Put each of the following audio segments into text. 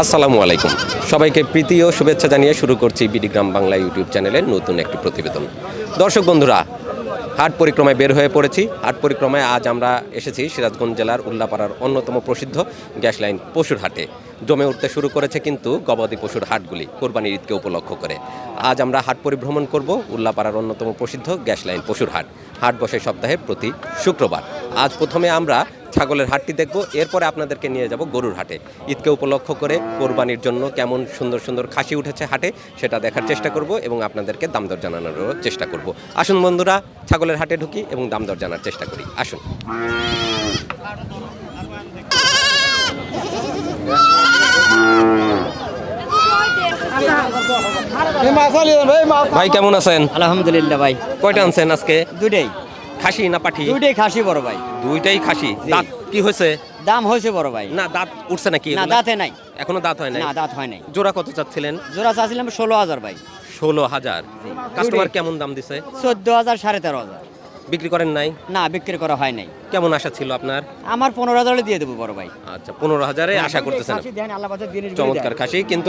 আসসালামু আলাইকুম। সবাইকে প্রীতি ও শুভেচ্ছা জানিয়ে শুরু করছি বিডিগ্রাম বাংলা ইউটিউব চ্যানেলের নতুন একটি প্রতিবেদন। দর্শক বন্ধুরা, হাট পরিক্রমায় বের হয়ে পড়েছি। হাট পরিক্রমায় আজ আমরা এসেছি সিরাজগঞ্জ জেলার উল্লাপাড়ার অন্যতম প্রসিদ্ধ গ্যাস লাইন পশুর হাটে। জমে উঠতে শুরু করেছে কিন্তু গবাদি পশুর হাটগুলি কোরবানির ঈদকে উপলক্ষ করে। আজ আমরা হাট পরিভ্রমণ করব উল্লাপাড়ার অন্যতম প্রসিদ্ধ গ্যাস লাইন পশুর হাট। হাট বসে সপ্তাহে প্রতি শুক্রবার। আজ প্রথমে আমরা ছাগলের হাটটি দেখব, এরপরে আপনাদেরকে নিয়ে যাব গরুর হাটে। ঈদকে উপলক্ষ করে কোরবানির জন্য কেমন সুন্দর সুন্দর খাসি উঠেছে হাটে সেটা দেখার চেষ্টা করব এবং আপনাদেরকে দাম দর জানানোরও চেষ্টা করব। আসুন বন্ধুরা, ছাগলের হাটে ঢুকি এবং দাম দর জানার চেষ্টা করি। আসুন। ভাই কেমন আছেন? আলহামদুলিল্লাহ ভাই। কয়টা আনছেন আজকে? দুইটাই। খাসি না পাঠি দুইটাই খাসি বড় ভাই। দুইটাই খাসি। দাঁত কি হয়েছে? দাম হয়েছে বড় ভাই। না দাঁত উঠছে নাকি না? দাঁতে নাই। এখনও দাঁত হয় নাই? না দাঁত হয় নাই। জোড়া কত চাচ্ছিলেন? জোড়া চাচ্ছিলাম ষোলো হাজার ভাই। ষোলো হাজার। কাস্টমার কেমন দাম দিছে? চোদ্দ হাজার সাড়ে তেরো হাজার। বিক্রি করেন নাই? না বিক্রি করা হয় নাই। কেমন আশা ছিল আপনার? আমার পনেরো হাজারে দিয়ে দেবো বড় ভাই। আচ্ছা পনেরো হাজারে আশা করতেছেন খাসি দেন, আল্লাহ বাঁচার জিনিসগুলি চমৎকার খাসি কিন্তু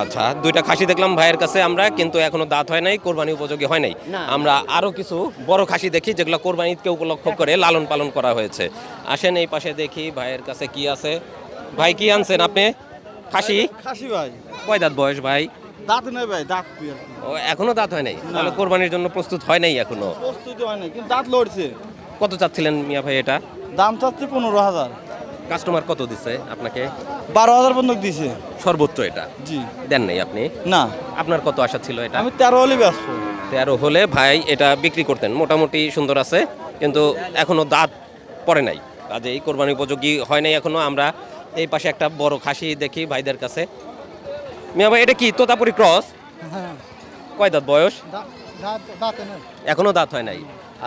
আচ্ছা দুইটা খাসি দেখলাম ভাইয়ের কাছে আমরা কিন্তু এখনও দাঁত হয় নাই কোরবানি উপযোগী হয় নাই। আমরা আরও কিছু বড় খাসি দেখি যেগুলো কোরবানি ঈদকে উপলক্ষ করে লালন পালন করা হয়েছে। আসেন এই পাশে দেখি ভাইয়ের কাছে কি আছে। ভাই কি আনছেন আপনি? খাসি? খাসি ভাই। কয় দাঁত বয়স ভাই? দাঁত নেই ভাই দাঁত। ও এখনও দাঁত হয় নাই? তাহলে কোরবানির জন্য প্রস্তুত হয় নাই এখনও? প্রস্তুতি হয় নাই কিন্তু দাঁত লড়ছে। কত চাচ্ছিলেন মিয়া ভাই এটা? দাম চাচ্ছে পনেরো হাজার। কাস্টমার কত দিচ্ছে আপনাকে? বারো হাজার বন্ধক দিছে। সর্বোচ্চ এটা? জি। দেন নাই আপনি? না। আপনার কত আশা ছিল এটা? আমি তেরো হলে ব্যস্ত। তেরো হলে ভাই এটা বিক্রি করতেন। মোটামুটি সুন্দর আছে কিন্তু এখনও দাঁত পড়ে নাই। কাজে এই কোরবানি উপযোগী হয় নাই এখনও। আমরা এই পাশে একটা বড় খাসি দেখি ভাইদের কাছে। মিয়া ভাই এটা কি? তোতাপুরি ক্রস কয় দাঁত বয়স? এখনও দাঁত হয় নাই?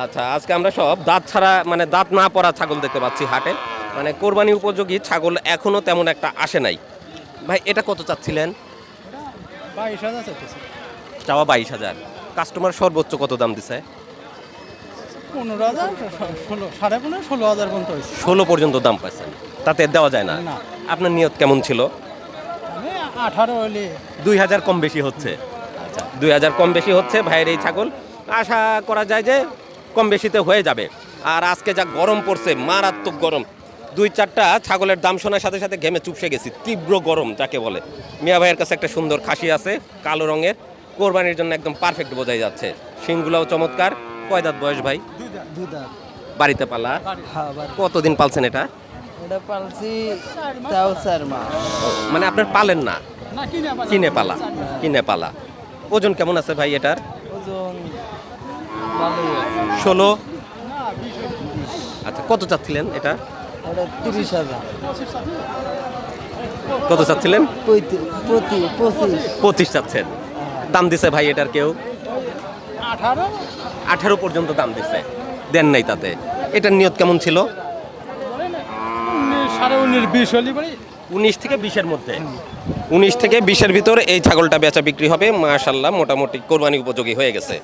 আচ্ছা আজকে আমরা সব দাঁত ছাড়া মানে দাঁত না পড়া ছাগল দেখতে পাচ্ছি হাটে। মানে কোরবানি উপযোগী ছাগল এখনও তেমন একটা আসে নাই। ভাই এটা কত চাচ্ছিলেন? চাওয়া বাইশ হাজার। কাস্টমার সর্বোচ্চ কত দাম দিছে? পনেরো হাজার ষোলো সাড়ে পনেরো ষোলো হাজার পর্যন্ত ষোলো পর্যন্ত দাম পাইছেন। তাতে দেওয়া যায় না। আপনার নিয়ত কেমন ছিল? আঠারো হলে। দুই হাজার কম বেশি হচ্ছে। আচ্ছা। দুই হাজার কম বেশি হচ্ছে ভাইয়ের এই ছাগল। আশা করা যায় যে কম বেশিতে হয়ে যাবে। আর আজকে যা গরম পড়ছে মারাত্মক গরম। দুই চারটা ছাগলের দাম শোনার সাথে সাথে ঘেমে চুপসে গেছি। তীব্র গরম যাকে বলে। মিয়া ভাইয়ের কাছে একটা সুন্দর খাসি আছে কালো রঙের। কোরবানির জন্য একদম পারফেক্ট বোঝাই যাচ্ছে। শিংগুলাও চমৎকার। কয় দাঁত বয়স ভাই? বাড়িতে পালা। হ্যাঁ কতদিন পালছেন এটা? এটা পালছি তাও চার মাস মানে আপনার পালেন না? কিনে পালা। কিনে পালা ওজন কেমন আছে ভাই এটার? ওজন ষোলো? আচ্ছা কত চাচ্ছিলেন এটা? এটা তিরিশ হাজার। কত চাচ্ছিলেন? পঁচিশ চাচ্ছেন। দাম দিছে ভাই এটার কেউ? আঠারো। আঠারো পর্যন্ত দাম দিছে। দেন নাই তাতে। এটার নিয়ত কেমন ছিল? সাড়ে উনিশ বিশ হলে পরে উনিশ থেকে বিশের মধ্যে। উনিশ থেকে বিশের ভিতর এই ছাগলটা বেচা বিক্রি হবে মাশাল্লাহ মোটামুটি কোরবানি উপযোগী হয়ে গেছে।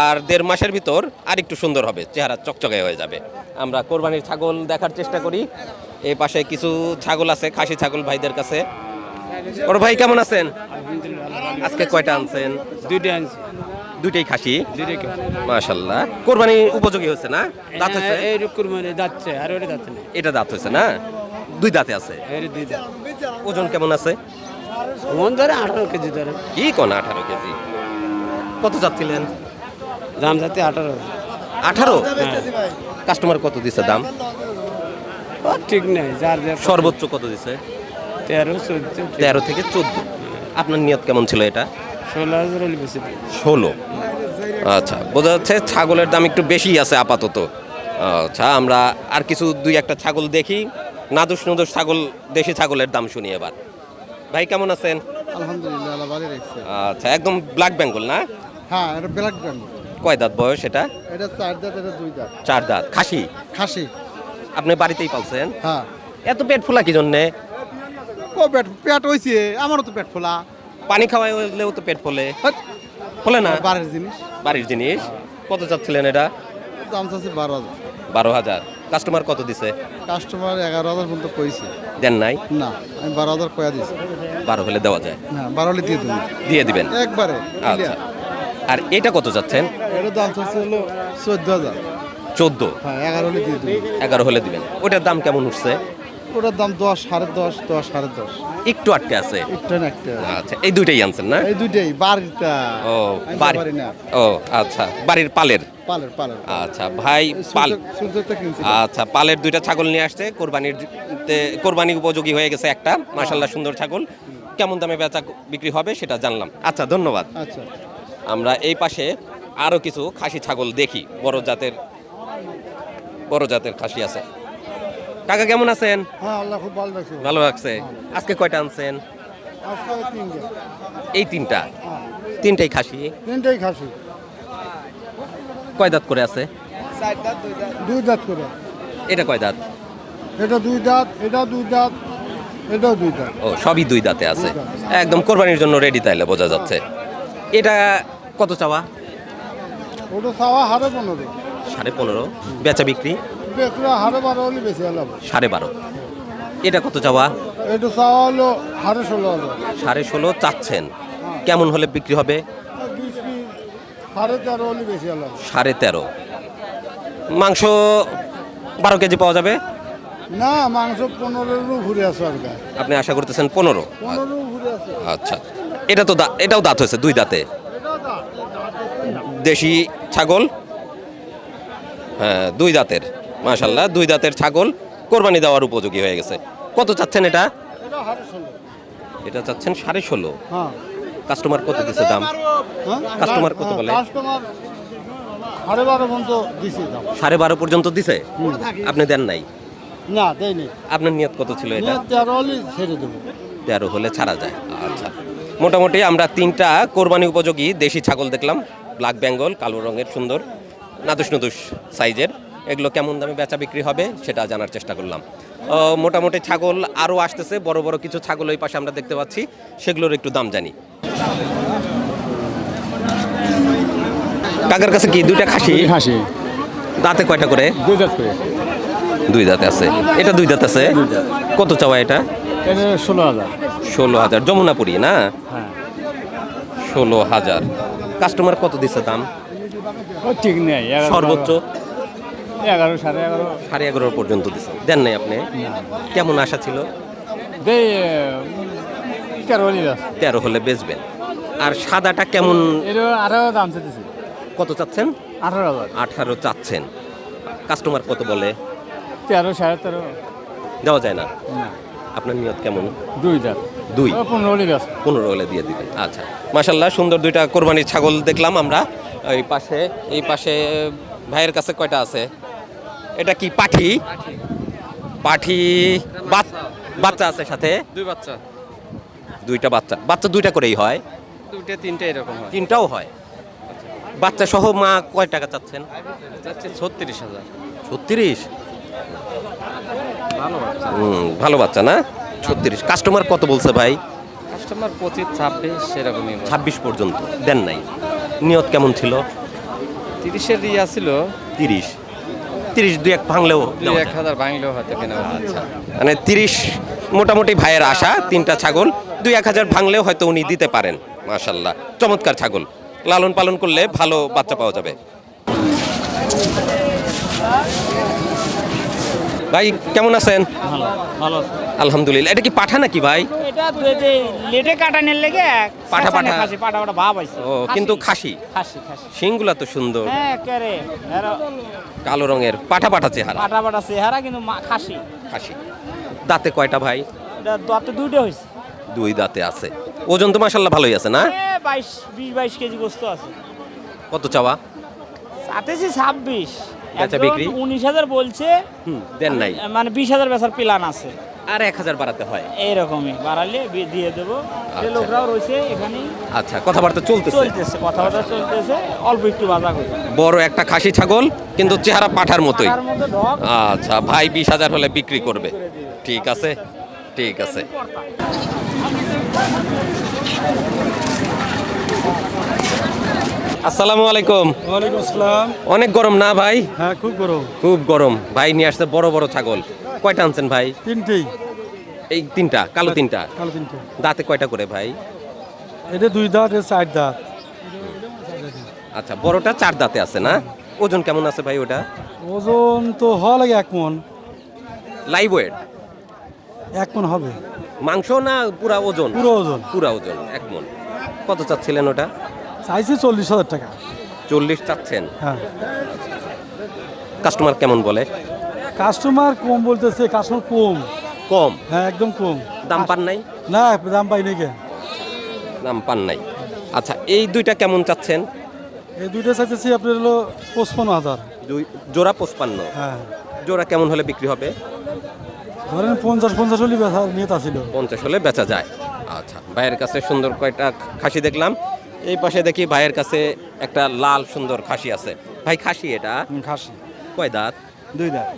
আর দেড় মাসের ভিতর আর একটু সুন্দর হবে চেহারা চকচকে হয়ে যাবে। আমরা কোরবানির ছাগল দেখার চেষ্টা করি। এই পাশে কিছু ছাগল আছে খাসি ছাগল ভাইদের কাছে। ওর ভাই কেমন আছেন? আজকে কয়টা আনছেন? দুইটা আনছি। দুইটাই খাসি? মাশাল্লাহ কোরবানি উপযোগী হচ্ছে না? দাঁত হচ্ছে এই রকম মানে যাচ্ছে আর ওটা না এটা দাঁত হয়েছে না? দুই দাঁতে আছে? ওজন কেমন আছে? মন ধরে আঠারো কেজি ধরে। কি কোন আঠারো কেজি? কত যাচ্ছিলেন? দাম যাচ্ছে আঠারো। আঠারো? কাস্টমার কত দিছে দাম? ঠিক নেই যার যার সর্বোচ্চ কত দিছে? তেরো চোদ্দ তেরো থেকে চোদ্দ। আপনার নিয়ত কেমন ছিল এটা? ষোলো হাজার। ষোলো। আচ্ছা বোঝা যাচ্ছে ছাগলের দাম একটু বেশি আছে আপাতত। আচ্ছা আমরা আর কিছু দুই একটা ছাগল দেখি। নাদুস নুদুস ছাগল দেশি ছাগলের দাম শুনি এবার। ভাই কেমন আছেন? আলহামদুলিল্লাহ ভালো রেখেছে। আচ্ছা একদম ব্ল্যাক বেঙ্গল না? হ্যাঁ এটা ব্ল্যাক ব্যান্ড কয় দাঁত বয়স এটা? এটা চার দাঁত এটা দুই দাঁত। চার দাঁত। খাসি? খাসি। আপনি বাড়িতেই পালছেন? হ্যাঁ। এত পেট ফোলা কি জন্যে? ও পেট পেট হয়েছে আমারও তো পেট ফোলা। পানি খাওয়াইলেও তো পেট ফলে। ফলে না? বারের জিনিস। বাড়ির জিনিস। কত চাচ্ছিলেন এটা? দাম চাচ্ছে বারো হাজার। বারো হাজার। কাস্টমার কত দিছে? কাস্টমার এগারো হাজার পর্যন্ত কইছে। দেন নাই? না আমি বারো হাজার কয়া দিছি। বারো হলে দেওয়া যায়। না বারো হলে দিয়ে দেবেন দিয়ে দিবেন? একবারে আচ্ছা। আর এটা কত যাচ্ছেন? এটার দাম চাচ্ছে হলো চোদ্দ হাজার। চোদ্দ? হ্যাঁ এগারো হলে দিয়ে দেবেন এগারো হলে দিবেন। ওটার দাম কেমন উঠছে? ওটার দাম দশ সাড়ে দশ দশ সাড়ে দশ। একটু আটকে আছে? একটা আচ্ছা এই দুইটাই আনছেন না? এই দুইটাই বাড়িটা। ও বাড়ি না। ও আচ্ছা বাড়ির পালের? পালের পালের। আচ্ছা ভাই পাল আচ্ছা পালের দুইটা ছাগল নিয়ে আসছে কোরবানির কোরবানি উপযোগী হয়ে গেছে একটা মাশাল্লাহ সুন্দর ছাগল। কেমন দামে বেচা বিক্রি হবে সেটা জানলাম। আচ্ছা ধন্যবাদ। আচ্ছা। আমরা এই পাশে আরও কিছু খাসি ছাগল দেখি বড় জাতের বড় জাতের খাসি আছে। কাকা কেমন আছেন? হ্যাঁ আল্লাহ খুব ভালো লাগছে ভালো লাগছে আজকে কয়টা আনছেন? আজকে তিনটে। এই তিনটা? তিনটাই খাসি? তিনটাই খাসি। কয় দাঁত করে আছে? দুই দাঁত। করে। এটা কয় দাঁত? এটা দুই দাঁত এটা দুই দাঁত এটাও দুই দাঁত। ও সবই দুই দাঁতে আছে। একদম কোরবানির জন্য রেডি তাইলে বোঝা যাচ্ছে। এটা কত চাওয়া? ওটা চাওয়া হারে পনেরো। সাড়ে পনেরো। বেচা বিক্রি? দেখলে হারে বারো হলে বেশি হলাম সাড়ে বারো। এটা কত চাওয়া? এটা চাওয়া হলো হারে ষোলো সাড়ে ষোলো চাচ্ছেন। কেমন হলে বিক্রি হবে? সাড়ে তেরো হলে বেশি হলাম সাড়ে তেরো। মাংস বারো কেজি পাওয়া যাবে? না মাংস পনেরোরও ঘুরে আসো আর আপনি আশা করতেছেন পনেরো? পনেরো আচ্ছা। এটা তো এটাও দাঁত হয়েছে দুই দাঁতে। দেশি ছাগল? হ্যাঁ দুই দাঁতের। মাশাল্লাহ দুই দাঁতের ছাগল কোরবানি দেওয়ার উপযোগী হয়ে গেছে। কত চাচ্ছেন এটা? এটা চাচ্ছেন সাড়ে ষোলো। হ্যাঁ। কাস্টমার কত দিছে দাম? হ্যাঁ? কাস্টমার কত বলে? সাড়ে বারো পর্যন্ত দিছি আপনি দেন নাই? না দেয়নি আপনার নিয়ত কত ছিল এটা? নিয়ে তেরো হলে ছেড়ে দেবো। তেরো হলে ছাড়া যায়। আচ্ছা। মোটামুটি আমরা তিনটা কোরবানি উপযোগী দেশি ছাগল দেখলাম। ব্ল্যাক বেঙ্গল কালো রঙের সুন্দর নাদুস নদুস সাইজের। এগুলো কেমন দামে বেচা বিক্রি হবে সেটা জানার চেষ্টা করলাম। মোটামুটি ছাগল আরও আসতেছে বড় বড় কিছু ছাগল ওই পাশে আমরা দেখতে পাচ্ছি সেগুলোর একটু দাম জানি। কাকার কাছে কি দুইটা খাসি? হাসি দাঁতে কয়টা করে? দুই দাঁত করে। দুই দাঁত আছে। এটা দুই দাঁত আছে? কত চাওয়া এটা? এটা ষোলো হাজার। ষোলো হাজার। যমুনাপুরি না? হ্যাঁ। ষোলো হাজার। কাস্টমার কত দিচ্ছে দাম? ঠিক নেই। সর্বোচ্চ? এগারো সাড়ে এগারো। সাড়ে এগারো পর্যন্ত দিচ্ছে দেন নাই আপনি? কেমন আশা ছিল? তেরো তেরো হলে বেচবেন। আর সাদাটা কেমন? আঠারো দাম চাইতেছি। কত চাচ্ছেন? আঠারো হাজার। আঠারো চাচ্ছেন। কাস্টমার কত বলে? তেরো সাড়ে তেরো। দেওয়া যায় না? আপনার নিয়ত কেমন? দুই দাঁত। দুই। পনেরো হলে দিয়ে দিবেন। আচ্ছা। মাসাল্লাহ সুন্দর দুইটা কোরবানির ছাগল দেখলাম আমরা। এই পাশে এই পাশে ভাইয়ের কাছে কয়টা আছে? এটা কি পাঠি? পাঠি বাচ্চা আছে সাথে? দুই বাচ্চা। দুইটা বাচ্চা। বাচ্চা দুইটা করেই হয়? দুইটা তিনটা এরকম হয়। তিনটাও হয়? বাচ্চা সহ মা কয় টাকা চাচ্ছেন? যাচ্ছে ছত্রিশ হাজার। ছত্রিশ? ভালো বাচ্চা। হুম ভালো বাচ্চা না? ছত্রিশ। কাস্টমার কত বলছে ভাই? কাস্টমার পঁচিশ ছাব্বিশ সেরকমই ছাব্বিশ পর্যন্ত। দেন নাই। নিয়ত কেমন ছিল? তিরিশের ইয়া ছিল। তিরিশ। তিরিশ দুই এক ভাঙলেও এক হাজার ভাঙলেও হয়তো কেনা আচ্ছা। মানে তিরিশ মোটামুটি ভাইয়ের আশা তিনটা ছাগল দুই এক হাজার ভাঙলেও হয়তো উনি দিতে পারেন মাশাল্লাহ চমৎকার ছাগল। লালন পালন করলে ভালো বাচ্চা পাওয়া যাবে। ভাই কেমন আছেন? ভালো ভালো আলহামদুলিল্লাহ। এটা কি পাঠা নাকি ভাই? এটা দু- যে লেটে কাটানোর লেগে পাঠা পাঠা। খাসি পাঠা পাঠা ভাব আছে ও কিন্তু খাসি। খাসি? খাসি শিংগুলা তো সুন্দর। হ্যাঁ কেরে কালো রঙের। পাঠা পাঠা চেহারা। পাঠা পাঠা চেহারা কিন্তু মা- খাসি। খাসি। দাঁতে কয়টা ভাই? এটা দাঁতে দুইটা দুই দাঁতে আছে। ওজন তো মাসাল্লাহ ভালোই আছে না? বাইশ বিশ বাইশ কেজি গোস্ত আছে। কত চাওয়া? ছাব্বিশ। বেচা বিক্রি? উনিশ হাজার বলছে দেন নাই। মানে বিশ হাজার বেচার প্ল্যান আছে। আর এক হাজার বাড়াতে হয়। এইরকমই বাড়ালে দিয়ে দেবো। আচ্ছা। লোকরাও রয়েছে এখানে আচ্ছা কথাবার্তা চলতেছে। চলতেছে কথাবার্তা চলতেছে অল্প একটু বাজা বড় একটা খাসি ছাগল কিন্তু চেহারা পাঠার মতোই। আচ্ছা ভাই বিশ হাজার হলে বিক্রি করবে। ঠিক আছে ঠিক আছে। আসসালামু আলাইকুম। ওয়ালাইকুম আসসালাম। অনেক গরম না ভাই? হ্যাঁ খুব গরম। খুব গরম। ভাই নিয়ে আসছে বড় বড় ছাগল। কয়টা আনছেন ভাই? তিনটেই। এই তিনটা কালো তিনটা? কালো তিনটে। দাঁতে কয়টা করে ভাই? এটা দুই দাঁত এটা চার দাঁত। আচ্ছা বড়টা চার দাঁতে আছে না? ওজন কেমন আছে ভাই ওটা? ওজন তো হওয়া লাগে এক মন। লাইভ ওয়েট এক মন হবে। মাংস না পুরা ওজন? পুরো ওজন। পুরা ওজন এক মন। কত চাচ্ছিলেন ওটা? চাইছি চল্লিশ হাজার টাকা। চল্লিশ চাচ্ছেন? হ্যাঁ। কাস্টমার কেমন বলে? কাস্টমার কম বলতেছে কাস্টমার কম। কম? হ্যাঁ একদম কম। দাম পান নাই? না দাম পাই নাকি দাম পান নাই। আচ্ছা এই দুইটা কেমন চাচ্ছেন? এই দুইটা চাইতেছি আপনার হলো পঁচপন্ন হাজার। দুই জোড়া পঁচপান্ন। হ্যাঁ। জোড়া কেমন হলে বিক্রি হবে? ধরেন পঞ্চাশ পঞ্চাশ হলে ব্যথা নিয়ে ছিল। পঞ্চাশ হলে বেচা যায়। আচ্ছা ভাইয়ের কাছে সুন্দর কয়টা খাসি দেখলাম। এই পাশে দেখি ভাইয়ের কাছে একটা লাল সুন্দর খাসি আছে। ভাই খাসি এটা? খাসি। কয় দাঁত? দুই দাঁত।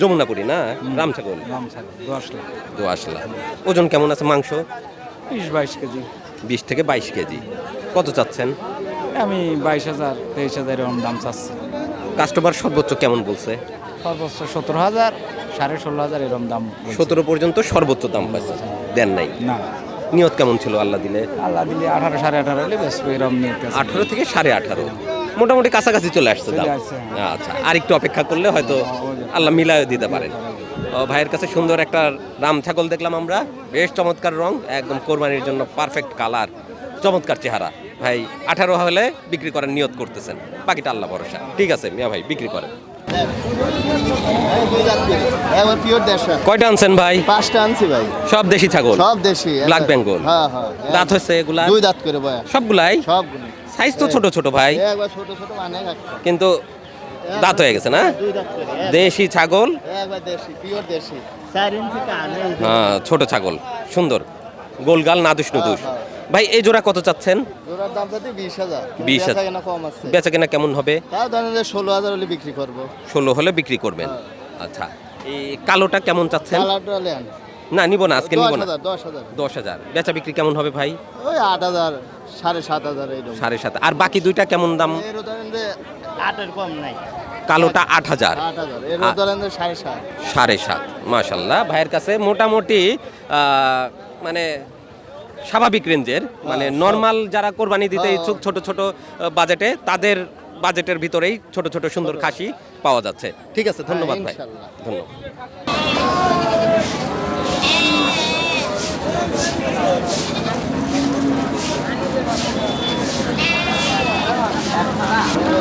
যমুনাপুরি না? রাম ছাগল ছাড় দশ লাখ ওজন কেমন আছে মাংস? বিশ বাইশ কেজি। বিশ থেকে বাইশ কেজি। কত চাচ্ছেন? আমি বাইশ হাজার তেইশ হাজার এরকম দাম চাচ্ছি। কাস্টমার সর্বোচ্চ কেমন বলছে? সর্বোচ্চ সতেরো হাজার সাড়ে ষোলো হাজার এরকম দাম সতেরো পর্যন্ত সর্বোচ্চ দাম পাইছে দেন নাই? না। নিয়ত কেমন ছিল আল্লাহ দিলে? আল্লাহ দিলে আঠারো সাড়ে আঠারো হলে বেশ এরকম নিয়ে আঠারো থেকে সাড়ে আঠারো। মোটামুটি কাছাকাছি চলে আসছে দাম। আচ্ছা আর একটু অপেক্ষা করলে হয়তো আল্লাহ মিলায় দিতে পারেন। ভাইয়ের কাছে সুন্দর একটা রাম ছাগল দেখলাম আমরা। বেশ চমৎকার রং একদম কোরবানির জন্য পারফেক্ট কালার চমৎকার চেহারা। ভাই আঠারো হলে বিক্রি করার নিয়ত করতেছেন। বাকিটা আল্লাহ ভরসা। ঠিক আছে মিয়া ভাই বিক্রি করেন। কয়টা আনছেন ভাই? পাঁচটা আনছি ভাই। সব দেশি ছাগল? সব দেশি ব্ল্যাক বেঙ্গল? হ্যাঁ হ্যাঁ। দাঁত হচ্ছে এগুলা? দুই দাঁত করে বয়া। সবগুলাই? সবগুলো। সাইজ তো ছোট ছোট ভাই। একবার ছোট ছোট মানে কিন্তু দাঁত হয়ে গেছে না? দেশি ছাগল? একবার দেশি পিওর দেশি। চার ইঞ্চি কানে হ্যাঁ ছোট ছাগল। সুন্দর। গোলগাল নাদুস নুদুস। ভাই এই জোড়া কত চাচ্ছেন? জোড়ার দাম যাতে বিশ হাজার। 20,000 কেন কম আছে। বেচা কেনা কেমন হবে? তাও ধরেন ষোলো হাজার হলে বিক্রি করব। ষোলো হলে বিক্রি করবেন। আচ্ছা এই কালোটা কেমন চাচ্ছেন? লেন না নিব না আজকে নিব না। হাজার দশ হাজার। হাজার। বেচা বিক্রি কেমন হবে ভাই? ওই আট হাজার সাড়ে সাত হাজার সাড়ে সাত। আর বাকি দুইটা কেমন দাম? আটের কম নাই। কালোটা আট হাজার। হাজার। সাড়ে সাত। মাশাল্লাহ ভাইয়ের কাছে মোটামুটি মানে স্বাভাবিক রেঞ্জের মানে নর্মাল যারা কোরবানি দিতে হ্যাঁ। ইচ্ছুক ছোট ছোট বাজেটে তাদের বাজেটের ভিতরেই ছোট ছোট সুন্দর খাসি পাওয়া যাচ্ছে। ঠিক আছে ধন্যবাদ ভাই। ধন্যবাদ।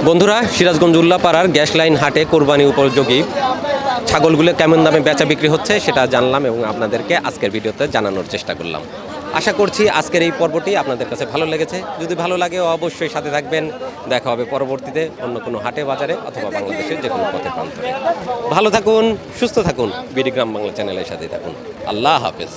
বন্ধুরা সিরাজগঞ্জ উল্লাপাড়ার গ্যাস লাইন হাটে কোরবানি উপযোগী ছাগলগুলো কেমন দামে বেচা বিক্রি হচ্ছে সেটা জানলাম এবং আপনাদেরকে আজকের ভিডিওতে জানানোর চেষ্টা করলাম। আশা করছি আজকের এই পর্বটি আপনাদের কাছে ভালো লেগেছে। যদি ভালো লাগে অবশ্যই সাথে থাকবেন। দেখা হবে পরবর্তীতে অন্য কোনো হাটে, বাজারে অথবা বাংলাদেশের যে কোনো পথে প্রান্তরে। ভালো থাকুন, সুস্থ থাকুন। বিডিগ্রাম বাংলা চ্যানেলের সাথে থাকুন। আল্লাহ হাফেজ।